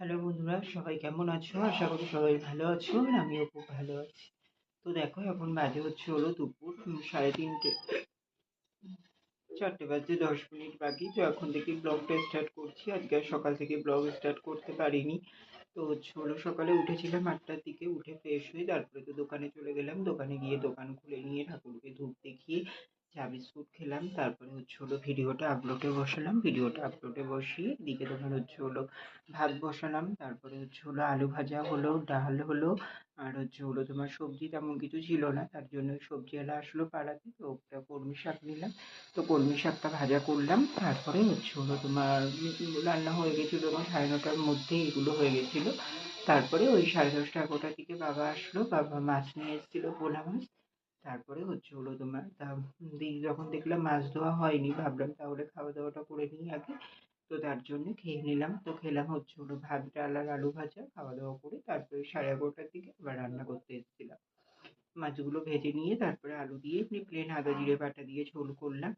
Hello বন্ধুরা, সবাই কেমন আছো? আশা করি সবাই ভালো আছো আর আমিও খুব ভালো আছি। তো দেখো, এখন বাজে হচ্ছে হলো দুপুর সাড়ে তিনটে। চারটে বাজতে দশ মিনিট বাকি, তো এখন থেকে ব্লগটা স্টার্ট করছি। আজকে আর সকাল থেকে ব্লগ স্টার্ট করতে পারিনি। তো হচ্ছে হলো সকালে উঠেছিলাম আটটার দিকে, উঠে ফ্রেশ হয়ে তারপরে তো দোকানে চলে গেলাম। দোকানে গিয়ে দোকান খুলে নিয়ে ঠাকুরকে ধূপ দেখিয়ে চা বিস্কুট খেলাম, তারপরে হচ্ছে হলো ভিডিওটা আপলোডে বসালাম। ভিডিওটা আপলোডে বসিয়ে এদিকে তোমার হচ্ছে হলো ভাত বসালাম, তারপরে হচ্ছে হলো আলু ভাজা হলো, ডাল হলো, আর হচ্ছে হলো তোমার সবজি তেমন কিছু ছিল না, তার জন্য সবজি সবজিওয়ালা আসলো পাড়াতে, তো ওটা কলমি শাক নিলাম। তো কলমি শাকটা ভাজা করলাম, তারপরে হচ্ছে হলো তোমার রান্না হয়ে গেছিল তোমার সাড়ে নটার মধ্যে এগুলো হয়ে গেছিল। তারপরে ওই সাড়ে দশটা এগারোটার দিকে বাবা আসলো, বাবা মাছ নিয়ে এসেছিল পোনা মাছ। তারপরে হচ্ছে হলো তোমার, তা যখন দেখলাম মাছ ধোয়া হয়নি, ভাবলাম তাহলে খাওয়া দাওয়াটা করে নিই আগে। তো তার জন্য খেয়ে নিলাম। তো খেলাম হচ্ছে হলো ভাত, ডাল আর আলু ভাজা, খাওয়া দাওয়া করে তারপরে সাড়ে এগারোটার দিকে আবার রান্না করতে এসেছিলাম। মাছগুলো ভেজে নিয়ে তারপরে আলু দিয়ে এমনি প্লেন আদা, জিরে বাটা দিয়ে ঝোল করলাম।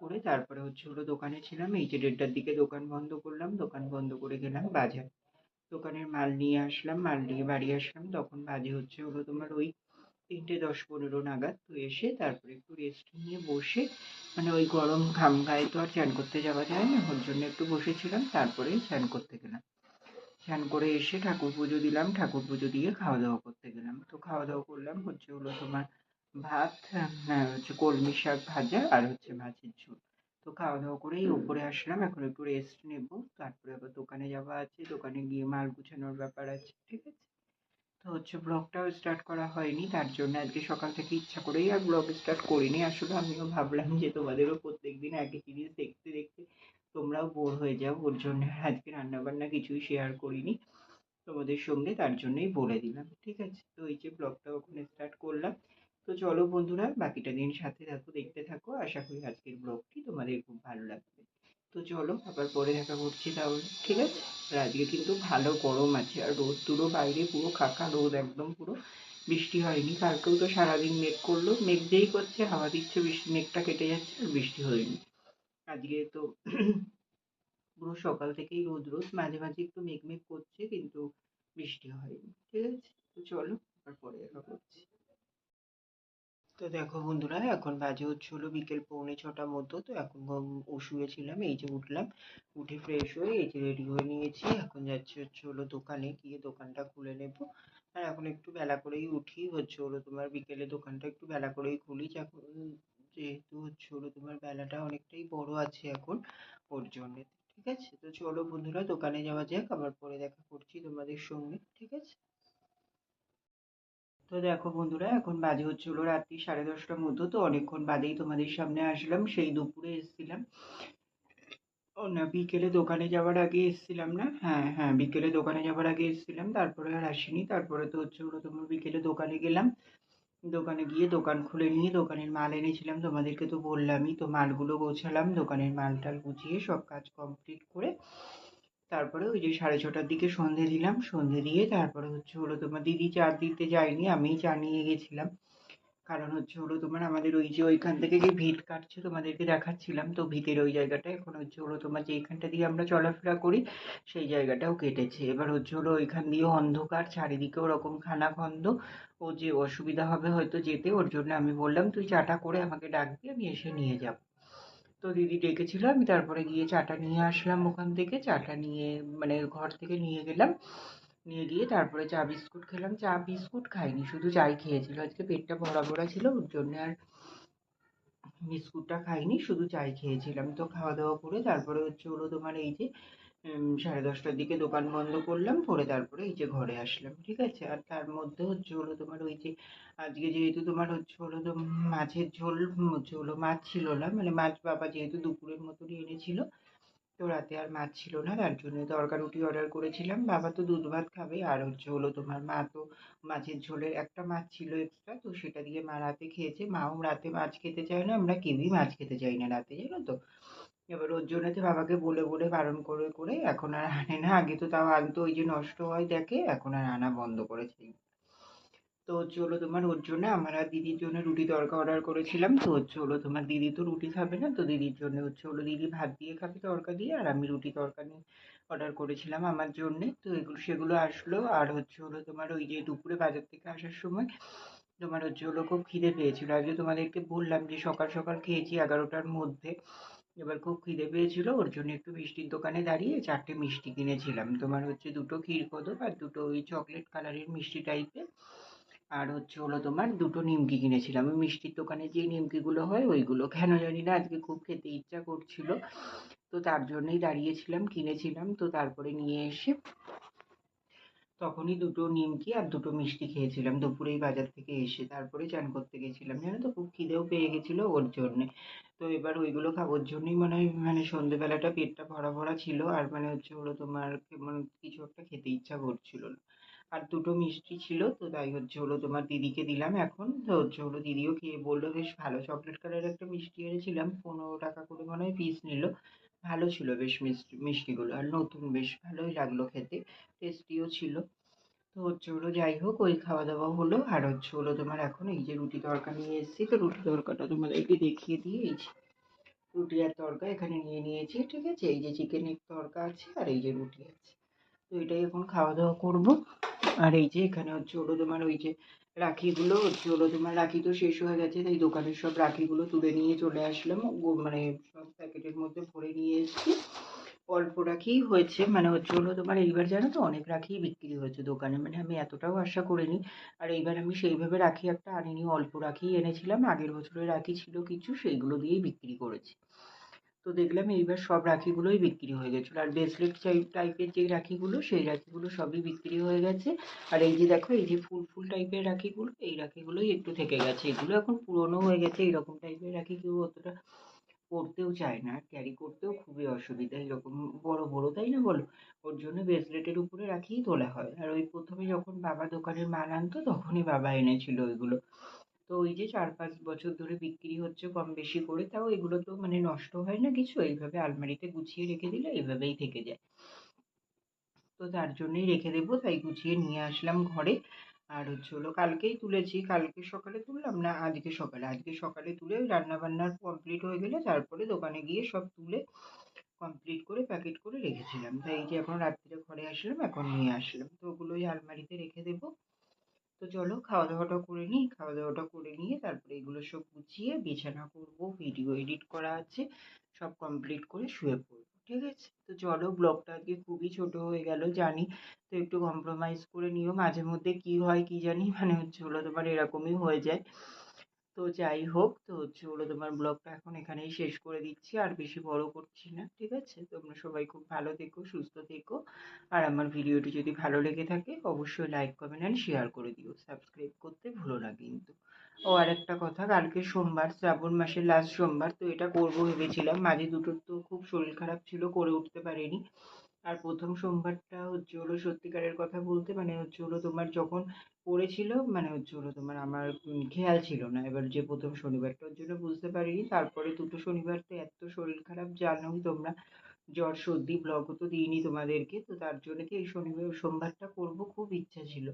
করে তারপরে হচ্ছে হলো দোকানে ছিলাম, এই যে দেড়টার দিকে দোকান বন্ধ করলাম। দোকান বন্ধ করে গেলাম বাজার। দোকানের মাল নিয়ে আসলাম, মাল নিয়ে বাড়ি আসলাম। তখন বাজে হচ্ছে হলো তোমার ওই তিনটে দশ পনেরো নাগাদ তো এসে তারপরে একটু রেস্ট নিয়ে বসে মানে ওই গরম ঘাম গায়ে তো আর চান করতে যাওয়া যায় না, ওর জন্য একটু বসেছিলাম তারপরে চান করতে গেলাম। চান করে এসে ঠাকুর পুজো দিলাম, ঠাকুর পুজো দিয়ে খাওয়া দাওয়া করতে গেলাম। তো খাওয়া দাওয়া করলাম, হচ্ছে হলো তোমার ভাত হ্যাঁ হচ্ছে কলমি শাক ভাজা আর হচ্ছে মাছের ঝোল। তো খাওয়া দাওয়া করেই উপরে আসলাম, এখন একটু রেস্ট নেব, তারপরে আবার দোকানে যাওয়া আছে, দোকানে গিয়ে মাল গুছানোর ব্যাপার আছে, ঠিক আছে? তো হচ্ছে ব্লগটাও স্টার্ট করা হয়নি, তার জন্য আজকে সকাল থেকে ইচ্ছা করেই আর ব্লগ স্টার্ট করিনি। আসলে আমিও ভাবলাম যে তোমাদেরও প্রত্যেক দিন একই জিনিস দেখতে দেখতে তোমরাও বোর হয়ে যাও, ওর জন্য আজকে রান্নাবান্না কিছুই শেয়ার করিনি তোমাদের সঙ্গে, তার জন্যই বলে দিলাম, ঠিক আছে? তো এই যে ব্লগটা ওখানে স্টার্ট করলাম। তো চলো বন্ধুরা, বাকিটা দিন সাথে থাকো, দেখতে থাকো, আশা করি আজকের ব্লগটি তোমাদের খুব ভালো লাগবে। তো চলো আবার পরে দেখা করছি তাহলে। ঠিক আছে? আর আজকে কিন্তু ভালো গরম আছে, আর রোদ দুটো বাইরে পুরো খাকা রোদ একদম পুরো। বৃষ্টি হয়নি, কালকেও তো সারাদিন মেঘ করল। মেঘ যেই করছে, হাওয়া দিচ্ছে, বৃষ্টি, মেঘটা কেটে যাচ্ছে আর বৃষ্টি হয়নি। আজকে তো পুরো সকাল থেকেই রোদ রোদ। মাঝে মাঝে একটু মেঘ মেঘ করছে, কিন্তু বৃষ্টি হয়নি। ঠিক আছে? তো চলো, আবার পরে দেখা করছি। তো দেখো বন্ধুরা, এখন বাজে হচ্ছে হলো বিকেল পৌনে ছটার মতো। তো এখন ও শুয়েছিলাম, এই যে উঠলাম। উঠে ফ্রেশ হয়ে এই যে রেডি হয়ে নিয়েছি। এখন যাচ্ছি হচ্ছে হলো দোকানে, গিয়ে দোকানটা খুলে নেব। আর এখন একটু বেলা করেই উঠি, হচ্ছে হলো তোমার বিকেলে দোকানটা একটু বেলা করেই খুলি। এখন যেহেতু হচ্ছে হলো তোমার বেলাটা অনেকটাই বড় আছে এখন ওর জন্য। ঠিক আছে? তো চলো বন্ধুরা, দোকানে যাওয়া যাক, আবার পরে দেখা করছি তোমাদের সঙ্গে। ঠিক আছে? তো দেখো বন্ধুরা, এখন বাজে হচ্ছে হলো রাত্রি সাড়ে দশটার মতো তো অনেকক্ষণ বাদেই তোমাদের সামনে আসলাম। সেই দুপুরে এসেছিলাম। ও না, বিকেলে দোকানে যাওয়ার আগে এসেছিলাম না? হ্যাঁ হ্যাঁ বিকেলে দোকানে যাওয়ার আগে এসেছিলাম, তারপরে আর আসিনি। তারপরে তো হচ্ছে হলো তোমার বিকেলে দোকানে গেলাম। দোকানে গিয়ে দোকান খুলে নিয়ে দোকানের মাল এনেছিলাম। তোমাদেরকে তো বললামই, তো মালগুলো গোছালাম, দোকানের মাল টাল গুছিয়ে সব কাজ কমপ্লিট করে তারপরে ওই যে সাড়ে ছটার দিকে সন্ধে দিলাম। সন্ধে দিয়ে তারপরে হচ্ছে হলো তোমার দিদি চা দিতে যায়নি, আমিই চা নিয়ে গেছিলাম। কারণ হচ্ছে হলো তোমার আমাদের ওই যে ওইখান থেকে যে ভিত কাটছে তোমাদেরকে দেখাচ্ছিলাম, তো ভিতের ওই জায়গাটা। এখন হচ্ছে হলো তোমার যে এইখানটা দিয়ে আমরা চলাফেরা করি, সেই জায়গাটাও কেটেছে। এবার হচ্ছে হলো ওইখান দিয়েও অন্ধকার, চারিদিকে ওরকম খানাখন্দ। ও যে অসুবিধা হবে হয়তো যেতে, ওর জন্য আমি বললাম, তুই চাটা করে আমাকে ডাকবি, আমি এসে নিয়ে যাব। তো দিদি ডেকেছিল, আমি তারপরে গিয়ে চাটা নিয়ে আসলাম ওখান থেকে। চাটা নিয়ে মানে ঘর থেকে নিয়ে গেলাম। নিয়ে গিয়ে তারপরে চা, বিস্কুট খেলাম। চা, বিস্কুট খাইনি, শুধু চাই খেয়েছিল। আজকে পেটটা ভরা ভরা ছিল, ওর জন্য আর বিস্কুটটা খাইনি, শুধু চাই খেয়েছিলাম। তো খাওয়া দাওয়া করে তারপরে হচ্ছে হলো তোমার এই যে সাড়ে দশটার দিকে দোকান বন্ধ করলাম করে তারপরে এই যে ঘরে আসলাম, ঠিক আছে? আর তার মধ্যে হচ্ছে হলো তোমার ওই যে আজকে যেহেতু তোমার হচ্ছে হলো তো মাছের ঝোল হচ্ছে হলো মাছ ছিল না মানে মাছ বাবা যেহেতু দুপুরের মতনই এনেছিল তো রাতে আর মাছ ছিল না, তার জন্য তরকা রুটি অর্ডার করেছিলাম। বাবা তো দুধ ভাত খাবে, আর হচ্ছে হলো তোমার মা তো মাছের ঝোলের একটা মাছ ছিল এক্সট্রা তো সেটা দিয়ে মা রাতে খেয়েছে। মাও রাতে মাছ খেতে চায় না, আমরা কেউই মাছ খেতে চাই না রাতে, জানো তো? এবার ওর জন্য তো বাবাকে বলে বলে বারণ করে করে এখন আর আনে না। আগে তো তাও আনতো, ওই যে নষ্ট হয় দেখে, এখন আর আনা বন্ধ করেছে। তো হলো তোমার, ওর জন্য আমার আর দিদির জন্য রুটি তড়কা অর্ডার করেছিলাম। তো হচ্ছে হলো তোমার, দিদি তো রুটি খাবে না, তো দিদির জন্য হচ্ছে হলো দিদি ভাত দিয়ে খাবে তড়কা দিয়ে, আর আমি রুটি তড়কা নিয়ে অর্ডার করেছিলাম আমার জন্যে। তো এগুলো, সেগুলো আসলো, আর হচ্ছে হলো তোমার ওই যে দুপুরে বাজার থেকে আসার সময় তোমার হচ্ছে হলো খুব খিদে পেয়েছিল। আজকে তোমাদেরকে বললাম যে সকাল সকাল খেয়েছি এগারোটার মধ্যে, এবার খুব খিদে পেয়েছিল, ওর জন্য একটু মিষ্টির দোকানে দাঁড়িয়ে চারটে মিষ্টি কিনেছিলাম। তোমার হচ্ছে দুটো ক্ষীরকদম আর দুটো ওই চকলেট কালারের মিষ্টি টাইপের আর হচ্ছে হলো তোমার দুটো নিমকি কিনেছিলাম। ওই মিষ্টির দোকানে যে নিমকিগুলো হয়, ওইগুলো। কেন জানি না, আজকে খুব খেতে ইচ্ছা করছিল। তো তার জন্যই দাঁড়িয়েছিলাম, কিনেছিলাম। তো তারপরে নিয়ে এসে তখনই দুটো নিমকি আর দুটো মিষ্টি খেয়েছিলাম। দুপুরেই বাজার থেকে এসে তারপরে চান করতে গেছিলাম। জানো তো, খুব খিদেও পেয়ে গেছিল ওর জন্যে। তো এবার ওইগুলো খাওয়ার জন্যই মনে মানে সন্ধেবেলাটা পেটটা ভরা ভরা ছিল। আর মানে হচ্ছে হলো তোমার কেমন, কিছু একটা খেতে ইচ্ছা করছিল না। আর দুটো মিষ্টি ছিল, তো তাই হচ্ছে হলো তোমার দিদিকে দিলাম এখন। তো হচ্ছে হলো দিদিও খেয়ে বলল, বেশ ভালো চকলেট কালারের একটা মিষ্টি এনেছিলাম, পনেরো টাকা করে মনে হয় পিস নিল। ভালো ছিল বেশ মিষ্টি, মিষ্টিগুলো, আর নতুন বেশ ভালোই লাগল খেতে টেস্টিও ছিল। তো হচ্ছে হলো যাই হোক, ওই খাওয়া দাওয়া হলো, আর হচ্ছে হলো তোমার এখন এই যে রুটি তড়কা নিয়ে এসেছি, তো রুটি তড়কাটা তোমাদেরকে দেখিয়ে দিয়ে এই রুটি আর তড়কা এখানে নিয়ে নিয়েছি, ঠিক আছে? এই যে চিকেনের তড়কা আছে, আর এই যে রুটি আছে। তো এটাই এখন খাওয়া দাওয়া করব। আর এই যে এখানে হচ্ছে হলো তোমার ওই যে রাখিগুলো, হচ্ছে হলো তোমার রাখি তো শেষ হয়ে গেছে, তাই দোকানের সব রাখিগুলো তুলে নিয়ে চলে আসলাম। মানে সব প্যাকেটের মধ্যে ভরে নিয়ে এসেছি। অল্প রাখিই হয়েছে মানে হচ্ছে হলো তোমার এইবার জানো তো অনেক রাখিই বিক্রি হয়েছে দোকানে মানে আমি এতটাও আশা করিনি। আর এইবার আমি সেইভাবে রাখি একটা আনিনি, অল্প রাখিই এনেছিলাম, আগের বছরের রাখি ছিল কিছু, সেইগুলো দিয়েই বিক্রি করেছি। তো দেখলাম এইবার সব রাখিগুলোই বিক্রি হয়ে গেছিল। আর ব্রেসলেট টাইপের যে রাখিগুলো, সেই রাখিগুলো সবই বিক্রি হয়ে গেছে। আর এই যে দেখো, এই যে ফুল ফুল টাইপের রাখিগুলো, এই রাখিগুলোই একটু থেকে গেছে। এগুলো এখন পুরনো হয়ে গেছে, এইরকম টাইপের রাখি কেউ অতটা পরতেও চায় না। আর ক্যারি করতেও খুবই অসুবিধা এরকম বড় বড়, তাই না বলো? ওর জন্য ব্রেসলেটের উপরে রাখিই তোলা হয়। আর ওই প্রথমে যখন বাবা দোকানের মাল আনতো, তখনই বাবা এনেছিল ওইগুলো। তো ওই যে চার পাঁচ বছর ধরে বিক্রি হচ্ছে কম বেশি করে, তাও এগুলো তো মানে নষ্ট হয় না কিছু? এইভাবে আলমারিতে গুছিয়ে রেখে দিলে এইভাবেই থেকে যায়। তো তার জন্যই রেখে দেবো, তাই গুছিয়ে নিয়ে আসলাম ঘরে। আর হচ্ছে হলো কালকেই তুলেছি, কালকে সকালে তুললাম না আজকে সকালে? আজকে সকালে তুলে ওই রান্নাবান্নার কমপ্লিট হয়ে গেলে তারপরে দোকানে গিয়ে সব তুলে কমপ্লিট করে প্যাকেট করে রেখেছিলাম। তাই যে এখন রাত্রিরে ঘরে আসলাম, এখন নিয়ে আসলাম। তো ওগুলোই আলমারিতে রেখে দেবো। তো চলো খাওয়া দাওয়াটা করে নিই খাওয়া দাওয়াটা করে নিয়ে তারপরে এগুলো সব গুছিয়ে বিছানা করব ভিডিও এডিট করা আছে, সব কমপ্লিট করে শুয়ে পড়ব, ঠিক আছে? তো চলো ব্লগটা আজকে খুবই ছোট হয়ে গেল, জানি। তো একটু কম্প্রোমাইজ করে নিও মাঝে মধ্যে কি হয় কি জানি মানে হচ্ছে হলো তোমার এরকমই হয়ে যায়। তো যাই হোক, তো হচ্ছে হলো তোমার ব্লগটা এখন এখানেই শেষ করে দিচ্ছি, আর বেশি বড় করছি না, ঠিক আছে? তোমরা সবাই খুব ভালো থেকো, সুস্থ থেকো, আর আমার ভিডিওটি যদি ভালো লেগে থাকে, অবশ্যই লাইক কমেন্ট অ্যান্ড শেয়ার করে দিও সাবস্ক্রাইব করতে ভুলো না কিন্তু। ও, আর একটা কথা, কালকে সোমবার, শ্রাবণ মাসের লাস্ট সোমবার, তো এটা করব ভেবেছিলাম, মাঝে দুটোর তো খুব শরীর খারাপ ছিল, করে উঠতে পারিনি। আর প্রথম সোমবারটা হচ্ছে হলো সত্যিকারের কথা বলতে মানে হচ্ছে হলো তোমার যখন পড়েছিল মানে হচ্ছে হলো তোমার আমার খেয়াল ছিল না। এবার যে প্রথম শনিবারটা ওর জন্য বুঝতে পারিনি। তারপরে দুটো শনিবার তো এত শরীর খারাপ, জানোই তোমরা। জ্বর, সর্দি ব্লগও তো দিইনি তোমাদেরকে। তো তার জন্য কি এই শনিবার, সোমবারটা করব? খুব ইচ্ছা ছিল।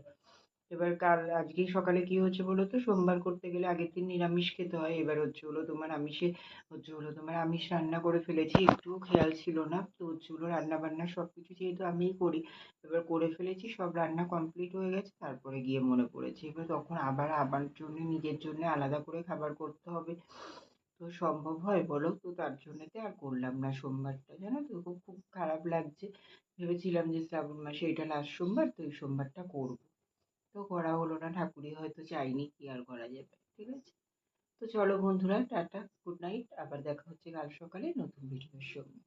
এবার কাল আজকে সকালে কি হচ্ছে বলো তো? সোমবার করতে গেলে আগের দিন নিরামিষ খেতে হয়। এবার হচ্ছে হলো তোমার আমিষে, হচ্ছে হলো তোমার আমিষ রান্না করে ফেলেছি। একটুও খেয়াল ছিল না। তো হচ্ছে হলো রান্না বান্না সব কিছু যেহেতু আমিই করি, এবার করে ফেলেছি। সব রান্না কমপ্লিট হয়ে গেছে। তারপরে গিয়ে মনে পড়েছে। এবার তখন আবার আবার জন্য নিজের জন্য আলাদা করে খাবার করতে হবে। তো সম্ভব হয় বলো তো? তার জন্যতে আর করলাম না সোমবারটা। জানো তো? খুব খুব খারাপ লাগছে। ভেবেছিলাম যে শ্রাবণ মাসে এটা লাস্ট সোমবার, তো এই সোমবারটা করব। তো করা হলো না, ঠাকুরই হয়তো চাইনি কি আর করা যাবে, ঠিক আছে? তো চলো বন্ধুরা, টাটা, গুড নাইট, আবার দেখা হচ্ছে কাল সকালে নতুন ভিডিওর সঙ্গে।